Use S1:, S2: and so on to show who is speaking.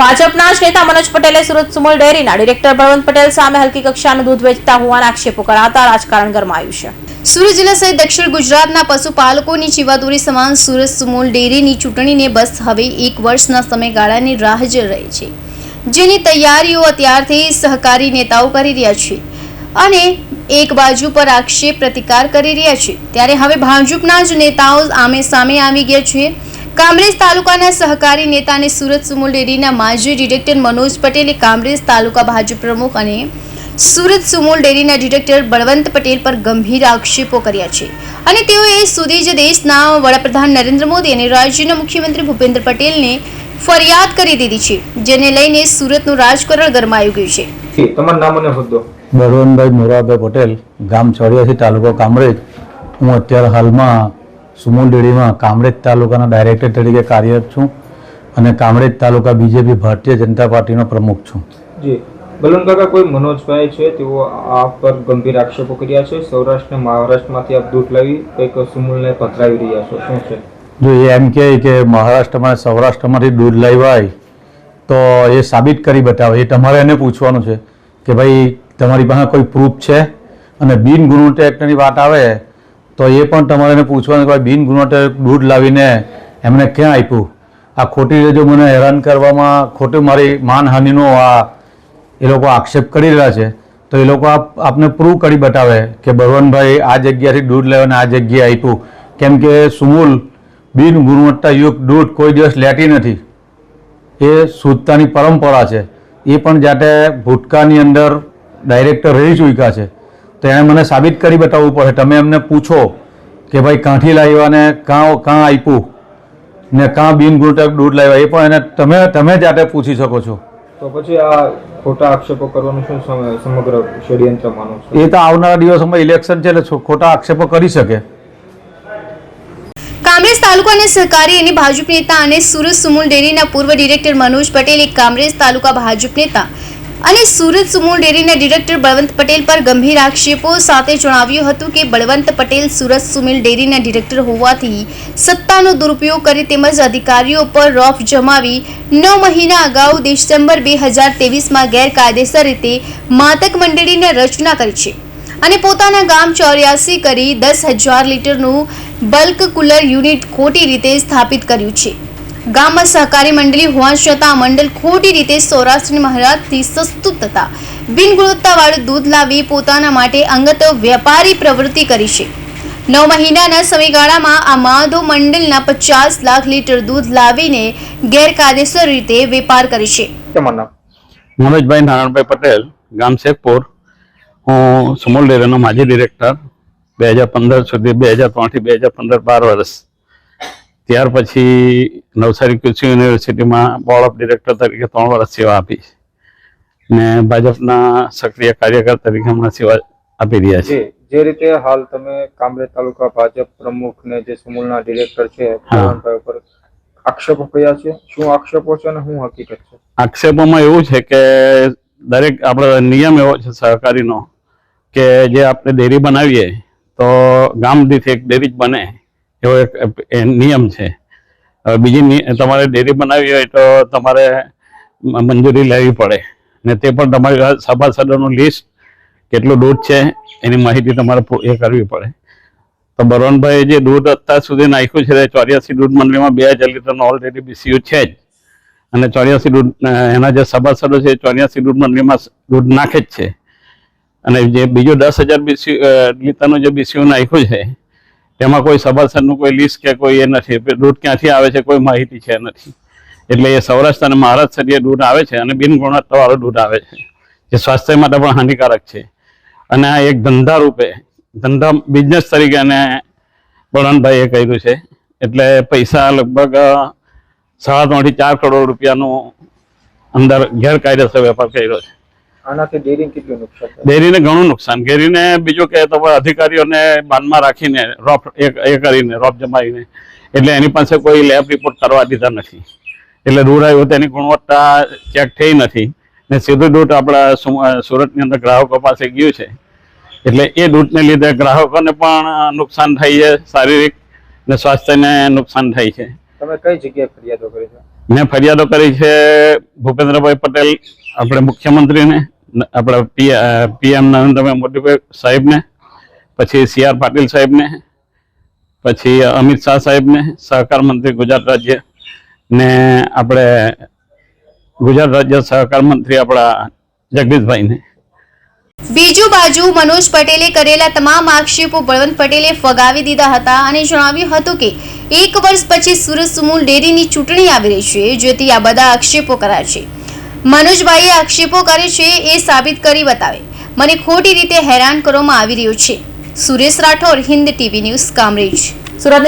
S1: ભાજપના જ નેતા મનોજ પટેલે સુરત સુમલ ડેરીના ડિરેક્ટર બળવંત પટેલ સામે હલકી કક્ષાનું દૂધ વેચતા હોવાના આક્ષેપો કરાતા રાજકારણ ગરમાયું છે.
S2: સુરત જિલ્લા સહિત દક્ષિણ ગુજરાતના પશુપાલકોની જીવાદોરી સમાન સુરત સુમોલ ડેરીની ચૂંટણીને બસ હવે એક વર્ષના સમયગાળાની રાહ જ રહી છે. જેની તૈયારીઓ અત્યારથી સહકારી નેતાઓ કરી રહ્યા છે અને એક બાજુ પર આક્ષેપ પ્રતિકાર કરી રહ્યા છે. ત્યારે હવે ભાજપના જ નેતાઓ આમે સામે આવી ગયા છે. કામરેજ તાલુકાના સહકારી નેતા અને સુરત સુમુલ ડેરીના માજી ડિરેક્ટર મનોજ પટેલે કામરેજ તાલુકા ભાજપ પ્રમુખ અને સુરત સુમુલ ડેરીના ડિરેક્ટર બળવંત પટેલ પર ગંભીર આક્ષેપો કર્યા છે. અને તેઓએ સુધી જ દેશના વડાપ્રધાન નરેન્દ્ર મોદી અને રાજ્યના મુખ્યમંત્રી ભૂપેન્દ્ર પટેલને ફરિયાદ કરી દીધી છે જેને લઈને સુરતનું રાજકારણ ગરમાયું ગયું છે.
S3: તમારું નામ અને હોદ્દો.
S4: બળવંતભાઈ મોરાભાઈ પટેલ ગામ ચોડિયાથી તાલુકો કામરેજ. હું અત્યારે હાલમાં સુમોલ ડેરીમાં કામરેજ તાલુકાના ડાયરેક્ટર તરીકે કાર્યરત છું અને કામરેજ તાલુકા બીજેપી ભારતીય જનતા પાર્ટીનો પ્રમુખ છું.
S3: જી. બલન કાકા કોઈ મનોજભાઈ છે? તેઓ આ પર ગંભીર આક્ષેપો કર્યા છે. સૌરાષ્ટ્રને મહારાષ્ટ્રમાંથી આપ દૂધ લાવી કંઈક સુમૂલને પથરાવી રહ્યા છો. શું છે?
S4: જો એ એમ કહે કે મહારાષ્ટ્રમાં સૌરાષ્ટ્રમાંથી દૂધ લાવ્યા તો એ સાબિત કરી બતાવે. એ તમારે એને પૂછવાનું છે કે ભાઈ તમારી પાસે કોઈ પ્રૂફ છે? અને બિન એક્ટની વાત આવે તો એ પણ તમારે એને પૂછવાનું કે બિન ગુણવત્તા દૂધ લાવીને એમને ક્યાં આપ્યું? આ ખોટી રીતે મને હેરાન કરવામાં ખોટી મારી માનહાનિનો આ એ લોકો આક્ષેપ કરી રહ્યા છે, તો એ લોકો આપ, આપને પ્રૂવ કરી બતાવે કે બળવંતભાઈ આ જગ્યાથી દૂધ લેવાને આ જગ્યાએ આપ્યું. કેમ કે સુમૂલ બિન ગુણવત્તાયુક્ત દૂધ કોઈ દિવસ લેતી નથી. એ શુદ્ધતાની પરંપરા છે. એ પણ જાતે ભૂટકાની અંદર ડાયરેક્ટર રહી ચૂક્યા છે. તો એણે મને સાબિત કરી બતાવવું પડે. તમે એમને પૂછો કે ભાઈ કાંઠી લાવ્યા ને કાં કાં આપ્યું ને કાં બિન ગુટક દૂધ લાવ્યા? એ પણ એને તમે તમે જાતે પૂછી શકો છો.
S3: તો પછી આ ખોટા આક્ષેપો કરવાનું શું સમ- સમગ્ર ષડયંત્ર માનો છો?
S4: એ તો આવનારા દિવસોમાં ઇલેક્શન છે એટલે ખોટા આક્ષેપો કરી શકે.
S2: કામરેજ અને સહકારી અને ભાજપ નેતા અને સુરત સુમુલ ડેરીના પૂર્વ ડિરેક્ટર મનોજ પટેલે કામરેજ તાલુકા ભાજપ નેતા અને સુરત સુમૂલ ડેરીના ડિરેક્ટર બળવંત પટેલ પર ગંભીર આક્ષેપો સાથે જણાવ્યું હતું કે બળવંત પટેલ સુરત સુમિલ ડેરીના ડિરેક્ટર હોવાથી સત્તાનો દુરુપયોગ કરી તેમજ અધિકારીઓ પર રોફ જમાવી નવ મહિના અગાઉ ડિસેમ્બર બે હજાર તેવીસમાં ગેરકાયદેસર રીતે માતક મંડળીની રચના કરી છે અને પોતાના ગામ ચોર્યાસી કરી દસ હજાર લીટરનું બલ્ક કુલર યુનિટ ખોટી રીતે સ્થાપિત કર્યું છે. ગામમાં સહકારી મંડળી હોવા છતાં આ મંડળ ખોટી રીતે સૌરાષ્ટ્ર મહારાજથી સસ્તું તથા બિન ગુણવત્તાવાળું દૂધ લાવી પોતાના માટે અંગત વેપારી પ્રવૃત્તિ કરી છે. નવ મહિનાના સમયગાળામાં આ માધો મંડળના પચાસ લાખ લીટર દૂધ લાવીને ગેરકાયદેસર રીતે વેપાર કરે છે.
S5: મનોજભાઈ નારાયણભાઈ પટેલ ગામ શેખપુર. હું સુમોલ ડેરીનો માજી ડિરેક્ટર બે હજાર પંદર સુધી બે હજાર ત્રણથી બે હજાર પંદર બાર વર્ષ ત્યાર પછી નવસારી કૃષિ યુનિવર્સિટીમાં બોર્ડ ઓફ ડિરેક્ટર તરીકે ત્રણ વર્ષ સેવા આપી ને ભાજપના સક્રિય કાર્યકર તરીકે હમણાં સેવા આપી રહ્યા છે.
S3: જે રીતે હાલ તમે કામરેજ તાલુકા ભાજપ પ્રમુખ ને જે સુમૂલના ડિરેક્ટર છે ઉપર આક્ષેપો કયા છે. શું આક્ષેપો છે અને શું હકીકત છે?
S5: આક્ષેપોમાં એવું છે કે દરેક આપણો નિયમ એવો છે સહકારીનો કે જે આપણે ડેરી બનાવીએ તો ગામ દીઠ એક ડેરી જ બને. એવો એક નિયમ છે. બીજી તમારે ડેરી બનાવી હોય તો તમારે મંજૂરી લેવી પડે. ને તે પણ તમારી સભાસદોનું લિસ્ટ કેટલું દૂધ છે, એની માહિતી તમારે એ કરવી પડે. તો બળવંતભાઈ જે દૂધ અત્યાર સુધી નાખ્યું છે, ચોર્યાસી દૂધ મંડળીમાં બે હજાર લીટરનું ઓલરેડી બીસીયુ છે જ. અને ચોર્યાસી દૂધ એના જે સભાસદો છે ચોર્યાસી દૂધ મંડળીમાં દૂધ નાખે જ છે. અને જે બીજું દસ હજાર બીસી લીટરનું જે બીસીયુ નાખ્યું છે તેમાં કોઈ સભાસદનું કોઈ લિસ્ટ કે કોઈ એ નથી. દૂધ ક્યાંથી આવે છે કોઈ માહિતી છે નથી. એટલે એ સૌરાષ્ટ્ર અને મહારાષ્ટ્ર જે દૂધ આવે છે અને બિન ગુણવત્તાવાળું દૂધ આવે છે, જે સ્વાસ્થ્ય માટે પણ હાનિકારક છે. અને આ એક ધંધા રૂપે ધંધા બિઝનેસ તરીકે અને બળવંતભાઈએ કર્યું છે. એટલે પૈસા લગભગ સાડા ત્રણથી ચાર કરોડ રૂપિયાનો અંદર ગેરકાયદેસર વેપાર કર્યો છે.
S3: આનાથી ડેરીને કેટલું નુકસાન
S5: ડેરીને ઘણું નુકસાન. ડેરીને બીજું કે તમે અધિકારીઓને બાનમાં રાખીને રોપ એ કરીને રોપ જમાવીને એટલે એની પાસે કોઈ લેબ રિપોર્ટ કરવા દીધા નથી. એટલે આવ્યું તેની ગુણવત્તા ચેક થઈ નથી. ને સીધું દૂધ આપણા સુરતની અંદર ગ્રાહકો પાસે ગયું છે. એટલે એ દૂધને લીધે ગ્રાહકોને પણ નુકસાન થાય છે શારીરિક ને સ્વાસ્થ્યને નુકસાન થાય છે.
S3: તમે કઈ જગ્યાએ ફરિયાદો કરી છે?
S5: મેં ફરિયાદો કરી છે ભૂપેન્દ્રભાઈ પટેલ, આપણે મુખ્યમંત્રીને આપણા પીએમ નરેન્દ્રભાઈ મોદીભાઈ સાહેબને, પછી સી આર પાટીલ સાહેબને, પછી અમિત શાહ સાહેબને, સહકાર મંત્રી ગુજરાત રાજ્ય ને આપણે ગુજરાત રાજ્ય સહકાર મંત્રી આપણા જગદીશભાઈને.
S2: બીજુ બાજુ મનોજ પટેલે કરેલા તમામ આક્ષેપો બળવંત પટેલે ફગાવી દીધા હતા અને જણાવ્યું હતું કે એક વર્ષ પછી સુરત સુમૂલ ડેરીની ચૂંટણી આવી રહી છે, જેથી આ બધા આક્ષેપો કરાશે મનોજભાઈએ આક્ષેપો કરે છે એ સાબિત કરી બતાવે. મને ખોટી રીતે હેરાન કરવામાં આવી રહ્યો છે. Suresh Rathod, Hind TV news, Kamrej.
S1: સુરતની